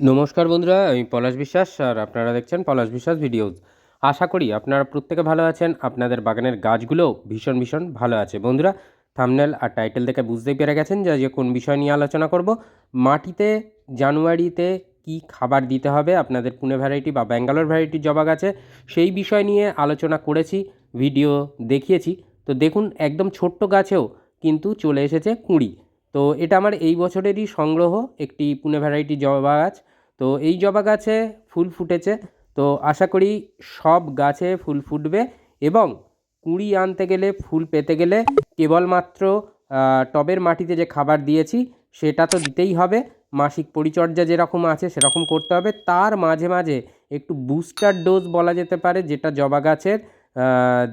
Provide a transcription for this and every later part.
নমস্কার বন্ধুরা, আমি পলাশ বিশ্বাস আর আপনারা দেখছেন পলাশ বিশ্বাস ভিডিওস আশা করি আপনারা প্রত্যেকে ভালো আছেন, আপনাদের বাগানের গাছগুলোও ভীষণ ভীষণ ভালো আছে। বন্ধুরা থামনেল আর টাইটেল দেখে বুঝতেই পেরে গেছেন যে আজকে কোন বিষয় নিয়ে আলোচনা করব। মাটিতে জানুয়ারিতে কি খাবার দিতে হবে? আপনাদের পুনে ভ্যারাইটি বা ব্যাঙ্গালোর ভ্যারাইটির জবা গাছে সেই বিষয় নিয়ে আলোচনা করেছি ভিডিও দেখিয়েছি। তো দেখুন, একদম ছোট্ট গাছেও কিন্তু চলে এসেছে কুঁড়ি। তো এটা আমার এই বছরেরই সংগ্রহ, একটি পুনে ভ্যারাইটি জবা গাছ। তো এই জবা গাছে ফুল ফুটেছে। তো আশা করি সব গাছে ফুল ফুটবে এবং কুঁড়ি আনতে গেলে, ফুল পেতে গেলে কেবলমাত্র টবের মাটিতে যে খাবার দিয়েছি, সেটা তো দিতেই হবে। মাসিক পরিচর্যা যেরকম আছে, সেরকম করতে হবে। তার মাঝে মাঝে একটু বুস্টার ডোজ বলা যেতে পারে, যেটা জবা গাছের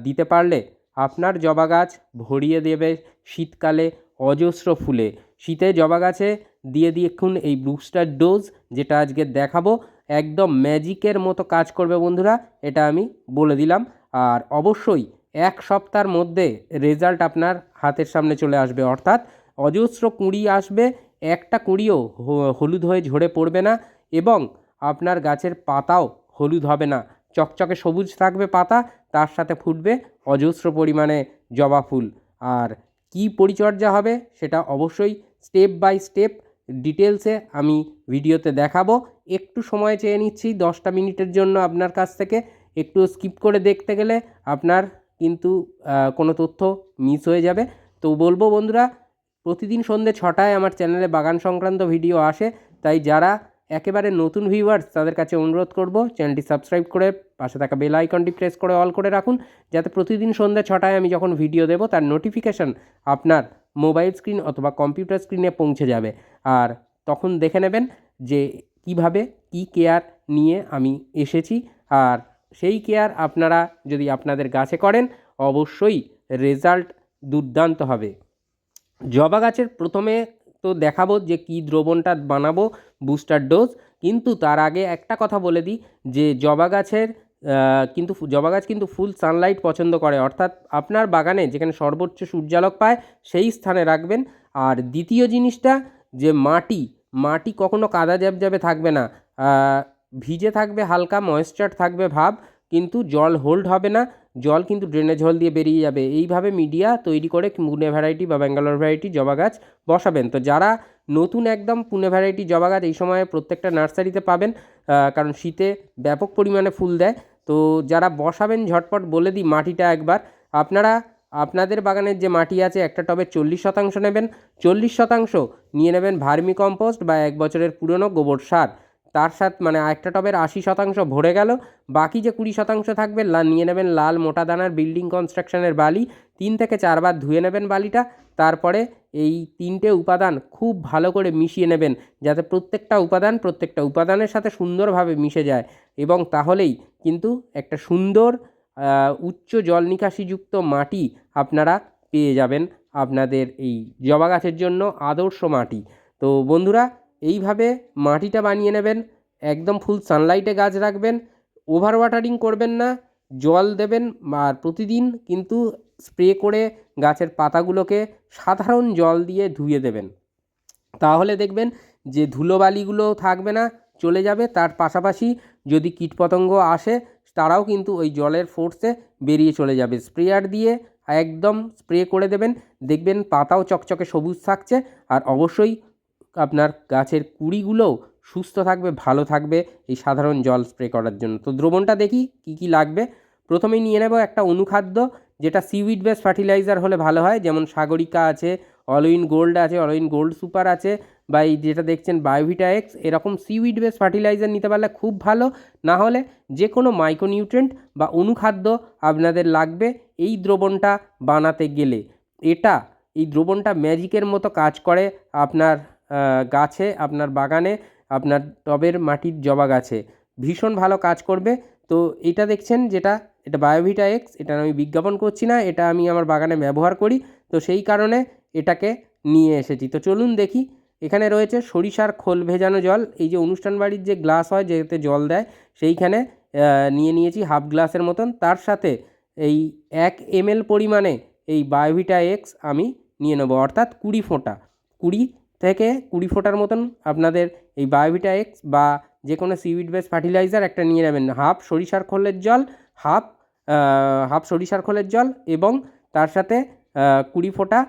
দিতে পারলে আপনার জবা গাছ ভরিয়ে দেবে শীতকালে। অজস্র ফুলে। শীতে জবা গাছে দিয়ে দেখুন এই বুস্টার ডোজ যেটা আজকে দেখাবো। একদম ম্যাজিকের মতো কাজ করবে বন্ধুরা, এটা আমি বলে দিলাম। আর অবশ্যই এক সপ্তাহের মধ্যে রেজাল্ট আপনার হাতের সামনে চলে আসবে। অর্থাৎ অজস্র কুঁড়ি আসবে, একটা কুঁড়িও হলুদ হয়ে ঝরে পড়বে না এবং আপনার গাছের পাতাও হলুদ হবে না। চকচকে সবুজ থাকবে পাতা, তার সাথে ফুটবে অজস্র পরিমাণে জবা ফুল। আর কি পরিচর্যা হবে সেটা অবশ্যই স্টেপ বাই স্টেপ ডিটেলসে আমি ভিডিওতে দেখাবো। একটু সময় চেয়ে নিচ্ছি, দশটা মিনিটের জন্য আপনার কাছ থেকে। একটু স্কিপ করে দেখতে গেলে আপনার কিন্তু কোনো তথ্য মিস হয়ে যাবে। তো বলব বন্ধুরা, প্রতিদিন সন্ধ্যে ছটায় আমার চ্যানেলে বাগান সংক্রান্ত ভিডিও আসে। তাই যারা একেবারে নতুন ভিউয়ার্স তাদের কাছে অনুরোধ করব চ্যানেলটি সাবস্ক্রাইব করে পাশে থাকা বেল আইকনটি প্রেস করে অল করে রাখুন, যাতে প্রতিদিন সন্ধ্যে ছটায় আমি যখন ভিডিও দেবো, তার নোটিফিকেশান আপনার মোবাইল স্ক্রিন অথবা কম্পিউটার স্ক্রিনে পৌঁছে যাবে। আর তখন দেখে নেবেন যে কীভাবে, কি কেয়ার নিয়ে আমি এসেছি। আর সেই কেয়ার আপনারা যদি আপনাদের গাছে করেন, অবশ্যই রেজাল্ট দুর্দান্ত হবে। জবা গাছের প্রথমে তো দেখাবো যে কী দ্রবণটা বানাবো বুস্টার ডোজ কিন্তু তার আগে একটা কথা বলে দিই যে জবা গাছের কিন্তু জবা গাছ কিন্তু ফুল সানলাইট পছন্দ করে। অর্থাৎ আপনার বাগানে যেখানে সর্বোচ্চ সূর্যালোক পায়, সেই স্থানে রাখবেন। আর দ্বিতীয় জিনিসটা যে মাটি মাটি কখনো কাদা জ্যাবজ্যাবে থাকবে না। ভিজে থাকবে হালকা ময়েশ্চার থাকবে ভাব। কিন্তু জল হোল্ড হবে না, জল কিন্তু ড্রেনেজ হল দিয়ে বেরিয়ে যাবে। এইভাবে মিডিয়া তৈরি করে পুনে ভ্যারাইটি বা ব্যাঙ্গালোর ভ্যারাইটি জবা গাছ বসাবেন। তো যারা নতুন একদম পুনে ভ্যারাইটি জবা গাছ এই সময় প্রত্যেকটা নার্সারিতে পাবেন কারণ শীতে ব্যাপক পরিমাণে ফুল দেয়। তো যারা বসাবেন ঝটপট বলে দিই মাটিটা একবার। আপনারা, আপনাদের বাগানের যে মাটি আছে একটা টবে চল্লিশ শতাংশ নেবেন। চল্লিশ শতাংশ নিয়ে নেবেন ভার্মি কম্পোস্ট বা এক বছরের পুরনো গোবর সার। তার সাথে মানে একটা টবের আশি শতাংশ ভরে গেল। বাকি যে কুড়ি শতাংশ থাকবে নিয়ে নেবেন লাল মোটা দানার বিল্ডিং কনস্ট্রাকশনের বালি। তিন থেকে চারবার ধুয়ে নেবেন বালিটা। তারপরে এই তিনটে উপাদান খুব ভালো করে মিশিয়ে নেবেন, যাতে প্রত্যেকটা উপাদান প্রত্যেকটা উপাদানের সাথে সুন্দরভাবে মিশে যায়। এবং তাহলেই কিন্তু একটা সুন্দর উচ্চ জল নিকাশিযুক্ত মাটি আপনারা পেয়ে যাবেন আপনাদের এই জবা গাছের জন্য আদর্শ মাটি। তো বন্ধুরা এইভাবে মাটিটা বানিয়ে নেবেন, একদম ফুল সানলাইটে গাছ রাখবেন ওভার ওয়াটারিং করবেন না, জল দেবেন আর প্রতিদিন কিন্তু স্প্রে করে গাছের পাতাগুলোকে সাধারণ জল দিয়ে ধুয়ে দেবেন। তাহলে দেখবেন যে ধুলোবালিগুলো থাকবে না, চলে যাবে, তার পাশাপাশি যদি কীটপতঙ্গ আসে, তারাও কিন্তু ওই জলের ফোর্সে বেরিয়ে চলে যাবে। স্প্রেয়ার দিয়ে একদম স্প্রে করে দেবেন, দেখবেন পাতাও চকচকে সবুজ থাকছে আর অবশ্যই আপনার গাছের কুড়িগুলোও সুস্থ থাকবে, ভালো থাকবে এই সাধারণ জল স্প্রে করার জন্য। তো দ্রবণটা দেখি কি কি লাগবে। প্রথমেই নিয়ে নেব একটা অনুখাদ্য, যেটা সিউইড বেস ফার্টিলাইজার হলে ভালো হয়, যেমন সাগরিকা আছে অলউইন গোল্ড আছে অলউইন গোল্ড সুপার আছে, বা এই যেটা দেখছেন বায়োভিটা এক্স এরকম সিউইড বেস ফার্টিলাইজার নিতে পারলে খুব ভালো। না হলে যে কোনো মাইক্রোনিউট্রেন্ট বা অনুখাদ্য আপনাদের লাগবে এই দ্রবণটা বানাতে গেলে। এটা, এই দ্রবণটা ম্যাজিকের মতো কাজ করে আপনার গাছে, আপনার বাগানে, আপনার টবের মাটির জবা গাছে। ভীষণ ভালো কাজ করবে। তো এটা দেখছেন যেটা, এটা বায়োভিটা এক্স এটা আমি বিজ্ঞাপন করছি না, এটা আমি আমার বাগানে ব্যবহার করি। তো সেই কারণে এটাকে নিয়ে এসেছি। তো চলুন দেখি, এখানে রয়েছে সরিষার খোল ভেজানো জল। এই যে অনুষ্ঠান বাড়ির যে গ্লাস হয় যেতে জল দেয়, সেইখানে নিয়ে নিয়েছি হাফ গ্লাসের মতন। তার সাথে এই এক এমএল পরিমাণে এই বায়োভিটা এক্স আমি নিয়ে নেব। অর্থাৎ কুড়ি ফোঁটা। কুড়ি থেকে কুড়ি ফোটার মতন আপনাদের এই বায়োভিটা এক্স বা যে কোনো সিউইড বেস ফার্টিলাইজার একটা নিয়ে নেবেন। হাফ সরিষার খোলের জল, হাফ হাফ সরিষার খোলের জল এবং তার সাথে কুড়ি ফোঁটা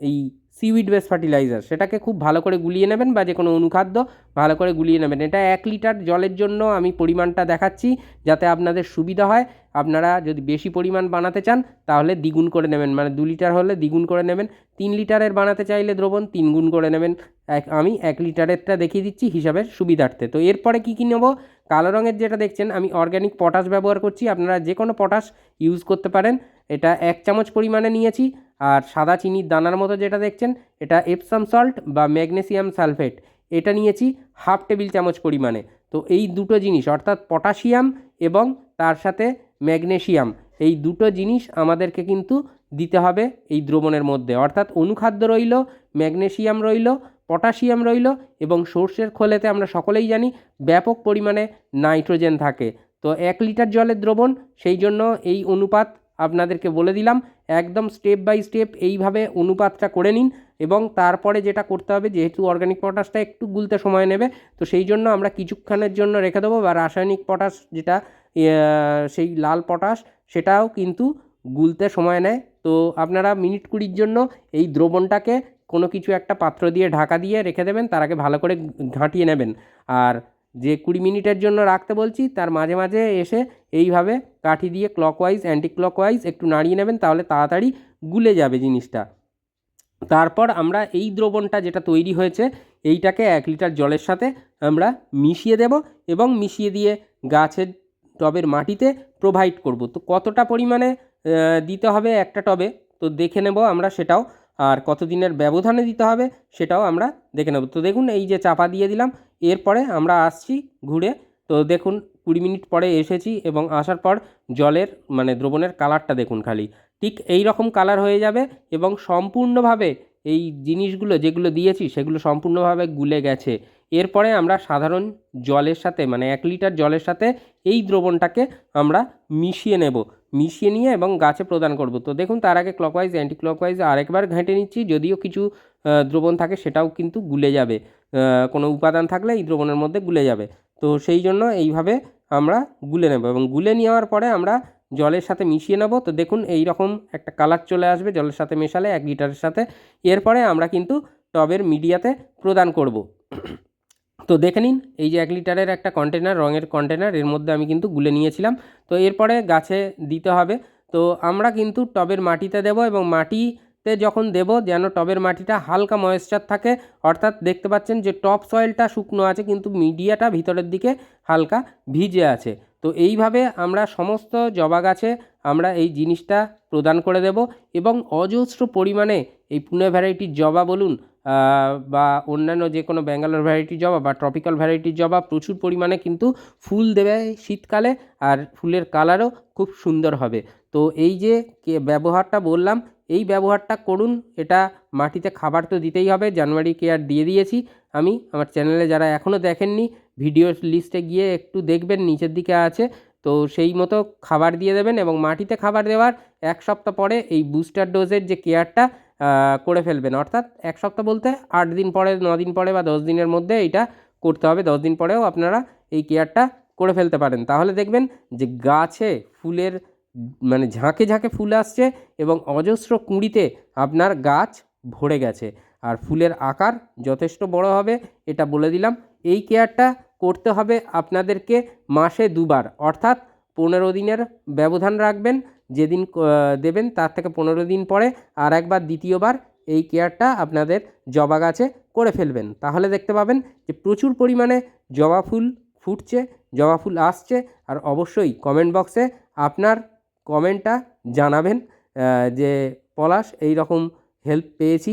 এই সিউইড বেস ফার্টিলাইজার সেটাকে খুব ভালো করে গুলিয়ে নেবেন বা যে কোনো অনুখাদ্য ভালো করে গুলিয়ে নেবেন। এটা এক লিটার জলের জন্য আমি পরিমাণটা দেখাচ্ছি যাতে আপনাদের সুবিধা হয়। আপনারা যদি বেশি পরিমাণ বানাতে চান, তাহলে দ্বিগুণ করে নেবেন। মানে দু লিটার হলে দ্বিগুণ করে নেবেন। তিন লিটারের বানাতে চাইলে দ্রবণ তিন গুণ করে নেবেন। এক, আমি এক লিটারেরটা দেখিয়ে দিচ্ছি হিসাবের সুবিধার্থে। তো এরপরে কী কী নেব? কালো রঙের যেটা দেখছেন, আমি অর্গ্যানিক পটাশ ব্যবহার করছি। আপনারা যে কোনো পটাশ ইউজ করতে পারেন। এটা এক চামচ পরিমাণে নিয়েছি। আর সাদা চিনির দানার মতো যেটা দেখছেন, এটা এপসাম সল্ট বা ম্যাগনেসিয়াম সালফেট এটা নিয়েছি হাফ টেবিল চামচ পরিমাণে। তো এই দুটো জিনিস, অর্থাৎ পটাশিয়াম এবং তার সাথে ম্যাগনেশিয়াম, এই দুটো জিনিস আমাদেরকে কিন্তু দিতে হবে এই দ্রবণের মধ্যে। অর্থাৎ অনুখাদ্য রইল, ম্যাগনেশিয়াম রইল, পটাশিয়াম রইল এবং সর্ষের খোলেতে আমরা সকলেই জানি ব্যাপক পরিমাণে নাইট্রোজেন থাকে। তো এক লিটার জলের দ্রবণ, সেই জন্য এই অনুপাত আপনাদেরকে বলে দিলাম, একদম স্টেপ বাই স্টেপ এইভাবে অনুপাতটা করে নিন এবং তারপরে যেটা করতে হবে, যেহেতু অর্গানিক পটাশটা একটু গুলতে সময় নেবে, তো সেই জন্য আমরা কিছুক্ষণের জন্য রেখে দেবো বা রাসায়নিক পটাশ যেটা সেই লাল পটাশ সেটাও কিন্তু গুলতে সময় নেয়। তো আপনারা মিনিট কুড়ির জন্য এই দ্রবণটাকে কোনো কিছু একটা পাত্র দিয়ে ঢাকা দিয়ে রেখে দেবেন, তার আগে ভালো করে ঘাঁটিয়ে নেবেন। আর যে কুড়ি মিনিটের জন্য রাখতে বলছি, তার মাঝে মাঝে এসে এইভাবে কাঠি দিয়ে ক্লকওয়াইজ অ্যান্টি ক্লকওয়াইজ একটু নাড়িয়ে নেবেন, তাহলে তাড়াতাড়ি গুলে যাবে জিনিসটা। তারপর আমরা এই দ্রবণটা যেটা তৈরি হয়েছে, এইটাকে এক লিটার জলের সাথে আমরা মিশিয়ে দেব এবং মিশিয়ে দিয়ে গাছের টবের মাটিতে প্রোভাইড করব। তো কতটা পরিমাণে দিতে হবে একটা টবে, তো দেখে নেব আমরা সেটাও আর কত দিনের ব্যবধানে দিতে হবে সেটাও আমরা দেখে নেব। তো দেখুন, এই যে চাপা দিয়ে দিলাম, এরপরে আমরা আসছি ঘুরে। তো দেখুন, কুড়ি মিনিট পরে এসেছি এবং আসার পর জলের মানে দ্রবণের কালারটা দেখুন খালি। ঠিক এই রকম কালার হয়ে যাবে এবং সম্পূর্ণভাবে এই জিনিসগুলো যেগুলো দিয়েছি সেগুলো সম্পূর্ণভাবে গুলে গেছে। এরপরে আমরা সাধারণ জলের সাথে মানে এক লিটার জলের সাথে এই দ্রবণটাকে আমরা মিশিয়ে নেব। মিশিয়ে নিয়ে এবং গাছে প্রদান করব। তো দেখুন, তার আগে ক্লকওয়াইজ অ্যান্টি ক্লকওয়াইজ আরেকবার ঘেঁটে নিচ্ছি, যদিও কিছু দ্রবণ থাকে সেটাও কিন্তু গুলে যাবে। কোনো উপাদান থাকলে এই দ্রবণের মধ্যে গুলে যাবে। তো সেই জন্য এইভাবে আমরা গুলে নেব এবং গুলে নেওয়ার পরে আমরা জলের সাথে মিশিয়ে নেব। তো দেখুন এই রকম একটা কালার চলে আসবে জলের সাথে মেশালে এক লিটারের সাথে। এরপরে আমরা কিন্তু টবের মিডিয়াতে প্রদান করব। তো দেখে নিন, এই যে এক লিটারের একটা কন্টেনার রঙের কন্টেনার এর মধ্যে আমি কিন্তু গুলে নিয়েছিলাম। তো এরপরে গাছে দিতে হবে। তো আমরা কিন্তু টবের মাটিতে দেব এবং মাটিতে যখন দেব, যেন টবের মাটিটা হালকা ময়েশ্চার থাকে। অর্থাৎ দেখতে পাচ্ছেন যে টপ সয়েলটা শুকনো আছে, কিন্তু মিডিয়াটা ভিতরের দিকে হালকা ভিজে আছে। তো এইভাবে আমরা সমস্ত জবা গাছে আমরা এই জিনিসটা প্রদান করে দেব এবং অজস্র পরিমাণে এই পুনে ভ্যারাইটির জবা বলুন বা অন্যান্য যে কোনো ব্যাঙ্গালোর ভ্যারাইটির জবা বা ট্রপিক্যাল ভ্যারাইটির জবা প্রচুর পরিমাণে কিন্তু ফুল দেবে শীতকালে আর ফুলের কালারও খুব সুন্দর হবে। তো এই যে ব্যবহারটা বললাম, এই ব্যবহারটা করুন, এটা মাটিতে খাবার তো দিতেই হবে জানুয়ারি কেয়ার দিয়ে দিয়েছি। আমি আমার চ্যানেলে যারা এখনও দেখেননি ভিডিও লিস্টে গিয়ে একটু দেখবেন, নিচের দিকে আছে। তো সেই মতো খাবার দিয়ে দেবেন এবং মাটিতে খাবার দেওয়ার এক সপ্তাহ পরে এই বুস্টার ডোজের যে কেয়ারটা করে ফেলবেন। অর্থাৎ এক সপ্তাহ বলতে আট দিন পরে, ন দিন পরে বা দশ দিনের মধ্যে এইটা করতে হবে। দশ দিন পরেও আপনারা এই কেয়ারটা করে ফেলতে পারেন। তাহলে দেখবেন যে গাছে ফুলের মানে ঝাঁকে ঝাঁকে ফুল আসছে এবং অজস্র কুঁড়িতে আপনার গাছ ভরে গেছে। আর ফুলের আকার যথেষ্ট বড় হবে, এটা বলে দিলাম। এই কেয়ারটা করতে হবে আপনাদেরকে মাসে দুবার। অর্থাৎ পনেরো দিনের ব্যবধান রাখবেন, যেদিন দেবেন তার থেকে পনেরো দিন পরে আর একবার দ্বিতীয়বার এই কেয়ারটা আপনাদের জবা গাছে করে ফেলবেন। তাহলে দেখতে পাবেন যে প্রচুর পরিমাণে জবা ফুল ফুটছে, জবা ফুল আসছে আর অবশ্যই কমেন্ট বক্সে আপনার কমেন্টটা জানাবেন যে পলাশ এই রকম হেল্প পেয়েছি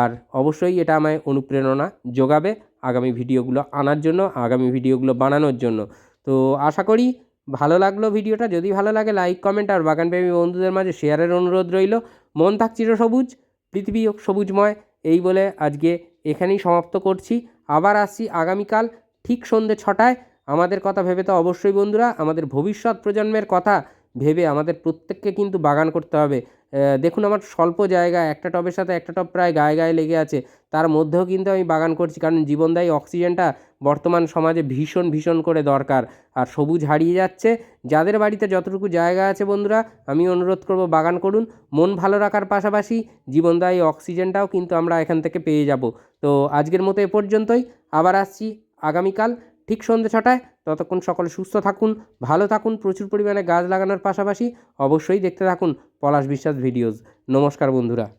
আর অবশ্যই এটা আমায় অনুপ্রেরণা যোগাবে। আগামী ভিডিওগুলো আনার জন্য, আগামী ভিডিওগুলো বানানোর জন্য। তো আশা করি ভালো লাগল ভিডিওটা। যদি ভালো লাগে লাইক কমেন্ট আর বাগানপ্রেমী বন্ধুদের মাঝে শেয়ারের অনুরোধ রইল। মন থাক চিরসবুজ পৃথিবী সবুজময়। এই বলে আজকে এখানেই সমাপ্ত করছি। আবার আসছি আগামীকাল ঠিক সন্ধ্যে ছটায়। আমাদের কথা ভেবে তো অবশ্যই বন্ধুরা, আমাদের ভবিষ্যৎ প্রজন্মের কথা ভেবে আমাদের প্রত্যেককে কিন্তু বাগান করতে হবে। দেখুন আমার স্বল্প জায়গা, একটা টবের সাথে একটা টব প্রায় গায়ে গায়ে লেগে আছে। তার মধ্যেও কিন্তু আমি বাগান করছি। কারণ জীবনদায়ী অক্সিজেনটা বর্তমান সমাজে ভীষণ ভীষণ করে দরকার। আর সবুজ হারিয়ে যাচ্ছে। যাদের বাড়িতে যতটুকু জায়গা আছে বন্ধুরা, আমি অনুরোধ করব বাগান করুন। মন ভালো রাখার পাশাপাশি জীবনদায়ী অক্সিজেনটাও কিন্তু আমরা এখান থেকে পেয়ে যাব। তো আজকের মতো এ পর্যন্তই। আবার আসছি আগামীকাল ঠিক সন্ধ্যে ছটায়। ততক্ষণ সকলে সুস্থ থাকুন, ভালো থাকুন, প্রচুর পরিমাণে গাছ লাগানোর পাশাপাশি অবশ্যই দেখতে থাকুন পলাশ বিশ্বাস ভিডিওস। নমস্কার বন্ধুরা।